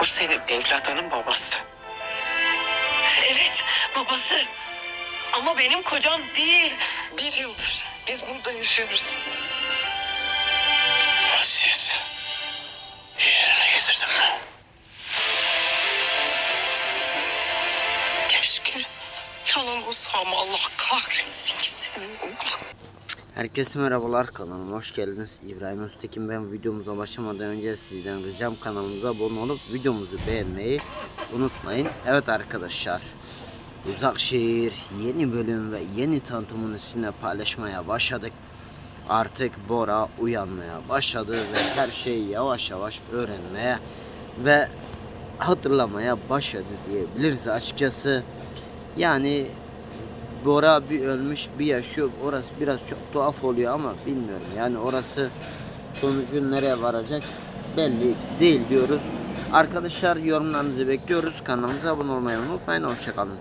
O senin evladının babası. Evet babası. Ama benim kocam değil. Bir yıldır biz burada yaşıyoruz. Vasiyet. Yerine getirdim mi? Keşke yalan olsa ama Allah kahretsin ki senin oğlum. Herkese merhabalar kanalıma hoş geldiniz. İbrahim Öztekin ben videomuza başlamadan önce sizden ricam kanalımıza abone olup videomuzu beğenmeyi unutmayın. Evet arkadaşlar Uzak Şehir yeni bölüm ve yeni tanıtımını sizinle paylaşmaya başladık. Artık Bora uyanmaya başladı ve her şeyi yavaş yavaş öğrenmeye ve hatırlamaya başladı diyebiliriz açıkçası. Yani Bora bir ölmüş bir yaşıyor. Orası biraz çok tuhaf oluyor ama bilmiyorum. Yani orası sonucu nereye varacak belli değil diyoruz. Arkadaşlar yorumlarınızı bekliyoruz. Kanalımıza abone olmayı unutmayın. Hoşçakalın.